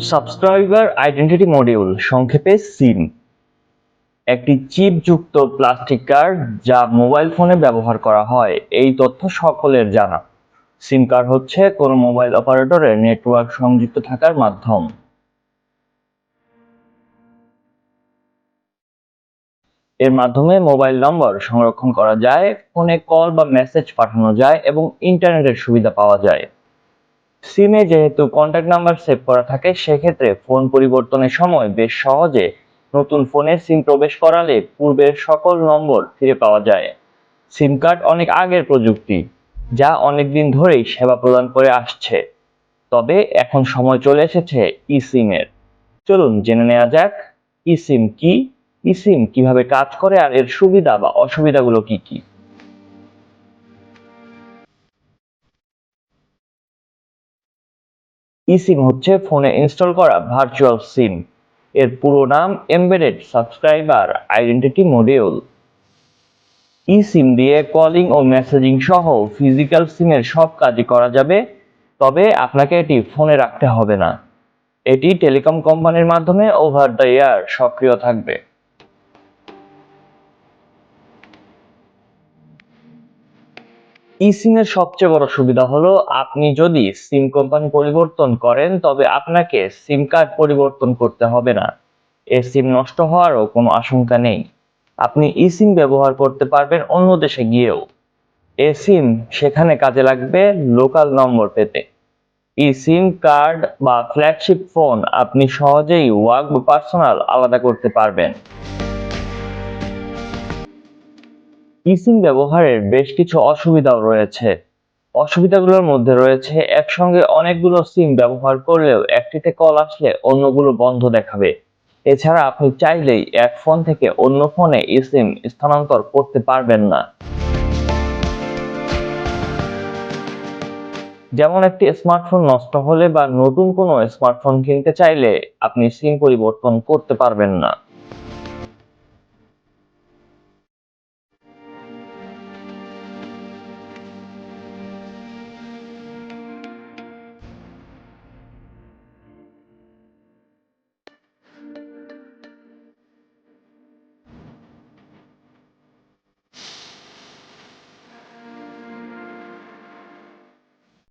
Subscriber identity module সংক্ষেপে SIM একটি চিপযুক্ত প্লাস্টিক কার্ড যা মোবাইল ফোনে ব্যবহার করা হয়। এই তথ্য সকলের জানা। সিম কার্ড হচ্ছে কোনো মোবাইল অপারেটরের নেটওয়ার্ক সংযুক্ত থাকার মাধ্যম। এর মাধ্যমে মোবাইল নম্বর সংরক্ষণ করা যায় ফোনে কল বা মেসেজ পাঠানো যায় এবং ইন্টারনেটের সুবিধা পাওয়া যায়। সিমে যেহেতু কন্ট্যাক্ট নাম্বার সেভ করা থাকে, সেক্ষেত্রে ফোন পরিবর্তনের সময় বেশ সহজে নতুন ফোনে সিম প্রবেশ করালে পূর্বের সকল নম্বর ফিরে পাওয়া যায়। সিম কার্ড অনেক আগের প্রযুক্তি, যা অনেক দিন ধরেই সেবা প্রদান করে আসছে। তবে এখন সময় চলে এসেছে ই সিমের চলুন জেনে নেওয়া যাক ই সিম কি? ই সিম কীভাবে কাজ করে আর এর সুবিধা বা অসুবিধাগুলো কি কি? ইসিম হচ্ছে ফোনে ইনস্টল করা ভার্চুয়াল সিম এর পুরো নাম embedded subscriber identity module e SIM দিয়ে কলিং ও মেসেজিং সহ ফিজিক্যাল সিমের সব কাজই করা যাবে, তবে আপনাকে এটি ফোনে রাখতে হবে না। এটি টেলিকম কোম্পানির মাধ্যমে ওভার দ্য এয়ার সক্রিয় থাকবে। ই সিমের সবচেয়ে বড় সুবিধা হলো আপনি যদি সিম কোম্পানি পরিবর্তন করেন, তবে আপনাকে সিম কার্ড পরিবর্তন করতে হবে না। এ সিম নষ্ট হওয়ারও কোনো আশঙ্কা নেই। আপনি ই সিম ব্যবহার করতে পারবেন অন্য দেশে গিয়েও। এ সিম সেখানে কাজে লাগবে লোকাল নম্বর পেতে। ই সিম কার্ড বা ফ্ল্যাগশিপ ফোন আপনি সহজেই ওয়ার্ক বা পার্সোনাল আলাদা করতে পারবেন। ইসিম ব্যবহারের বেশ কিছু অসুবিধাও রয়েছে। অসুবিধাগুলোর মধ্যে রয়েছে একসঙ্গে অনেকগুলো সিম ব্যবহার করলেও একটিতে কল আসলে অন্যগুলো বন্ধ দেখাবে। এছাড়া আপনি চাইলেই এক ফোন থেকে অন্য ফোনে ইসিম স্থানান্তর করতে পারবেন না। যেমন একটি স্মার্টফোন নষ্ট হলে বা নতুন কোনো স্মার্টফোন কিনতে চাইলে আপনি সিম পরিবর্তন করতে পারবেন না।